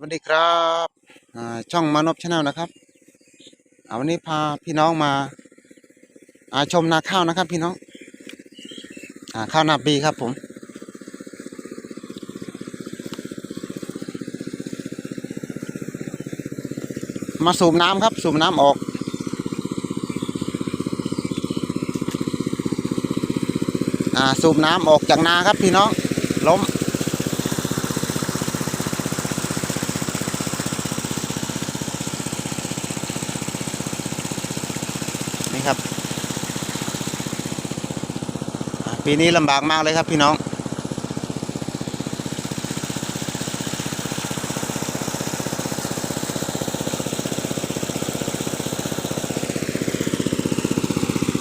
สวัสดีครับช่องมานพชาแนลนะครับวันนี้พาพี่น้องมาาชมนาข้าวนะครับ พี่น้องอข้าวนาปีครับผมมาสูบน้ำครับ สูบน้ำออกอสูบน้ำออกจากนาครับพี่น้องล้ม ครับ ปีนี้ลำบากมากเลยครับพี่น้อง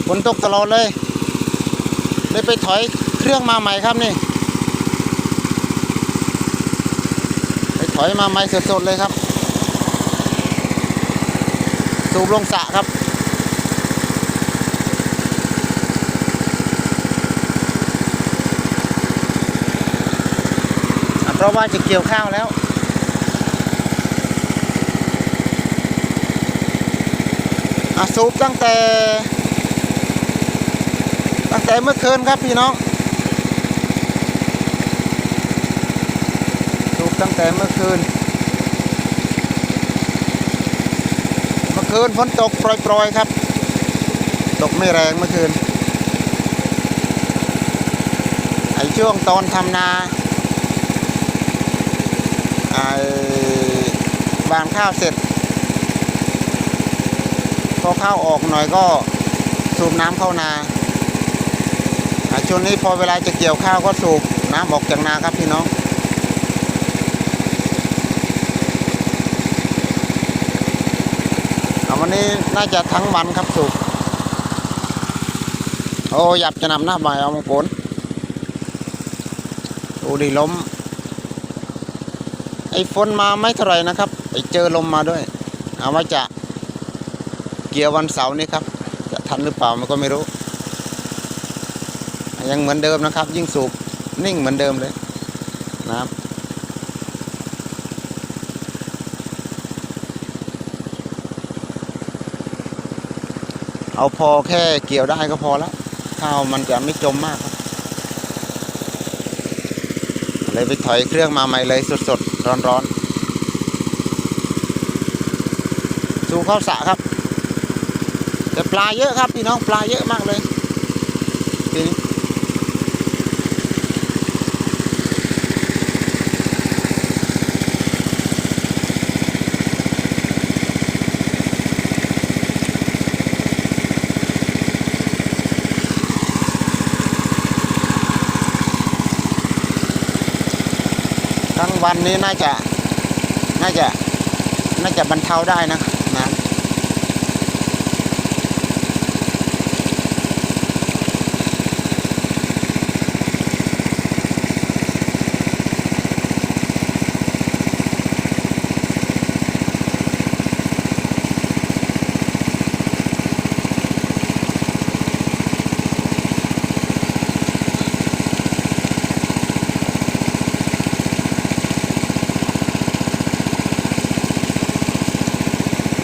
ฝนตกตลอดเลยเลยไปถอยเครื่องมาใหม่ครับนี่ ไปถอยมาใหม่สดๆเลยครับ สูบลงสระครับ อะเพ ราะว่าจะเกี่ยวข้าวแล้วอะสูบตั้งแต่ ตั้งแต่เมื่อคืนครับพี่น้อง สูบตั้งแต่เมื่อคืน เมื่อคืนฝนตกโปรยๆครับ ตกไม่แรงเมื่อคืน ไอช่วงตอนทำนา บานข้าวเสร็จ พอข้าวออกหน่อยก็สูบน้ำเข้านาช่วงนี้พอเวลาจะเกี่ยวข้าวก็สูบน้ำออกจากนาครับพี่น้องวันนี้น่าจะทั้งวันครับสูบโอ้ยับจะนำหน้าใบเอามงกลโอ้ดีล้ม อ้ฝนมาไม่เท่าไหร่นะครับไอ้เจอลมมาด้วยเอาว่าจะเกี่ยววันเสาร์นี้ครับ จะทันหรือเปล่ามันก็ไม่รู้ ยังเหมือนเดิมนะครับ ยิ่งสูบนิ่งเหมือนเดิมเลยน้ำเอาพอแค่เกี่ยวได้ก็พอแล้วข้าวมันจะไม่จมมากครับ เลยไปถอยเครื่องมาใหม่เลยสดๆ ร้อนๆสู่เข้าสระครับ แต่ปลาเยอะครับพี่น้องปลาเยอะมากเลยทีนี้ ทั้งวันนี้น่าจะ น่าจะ น่าจะบรรเทาได้นะนะ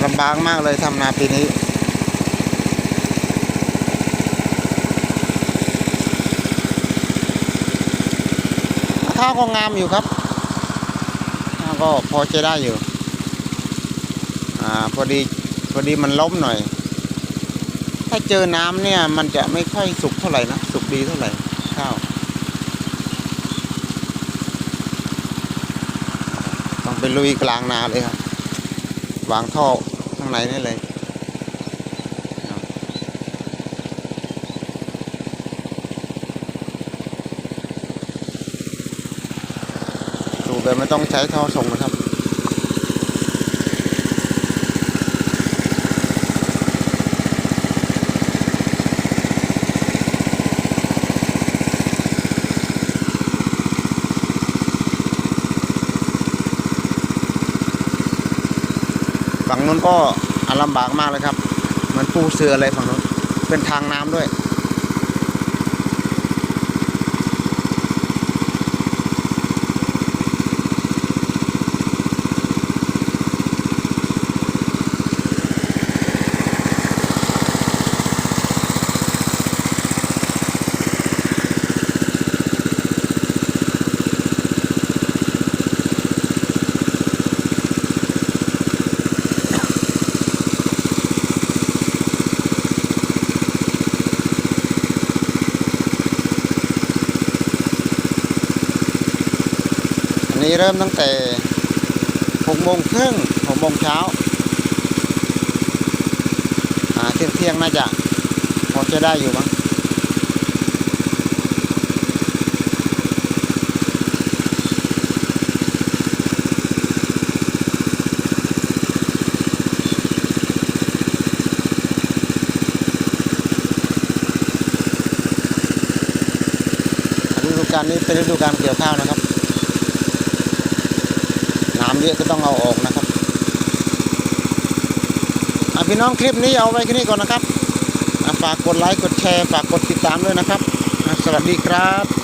ลำบากมากเลยทำนาปีนี้ ข้าวก็งามอยู่ครับข้าวก็พอจะได้อยู่ อ่าพอดีพอดีมันล้มหน่อย ถ้าเจอน้ำเนี่ย มันจะไม่ค่อยสุกเท่าไหร่นะ สุกดีเท่าไหร่ข้าวต้องไปลุยกลางนาเลยครับวางท่อ ข้างในนี่เลยสูบแบบไม่ต้องใช้ท่อส่งนะครับ ฝั่งนู้นก็อาลำบากมากเลยครับ มันปูเสืออะไรฝั่งนู้นเป็นทางน้ำด้วย นี้ เริ่มตั้งแต่หกโมงครึ่งหกโมงเช้าเที่ยงเที่ยงน่าจะพอจะได้อยู่มั้งฤดูกาลนี้เป็นฤดูกาลเกี่ยวข้าวนะครับ น้ำเยอะก็ต้องเอาออกนะครับอะพี่น้องคลิปนี้เอาไว้แค่นี้ก่อนนะครับฝากกดไลค์กดแชร์ฝากกดติดตามด้วยนะครับ สวัสดีครับ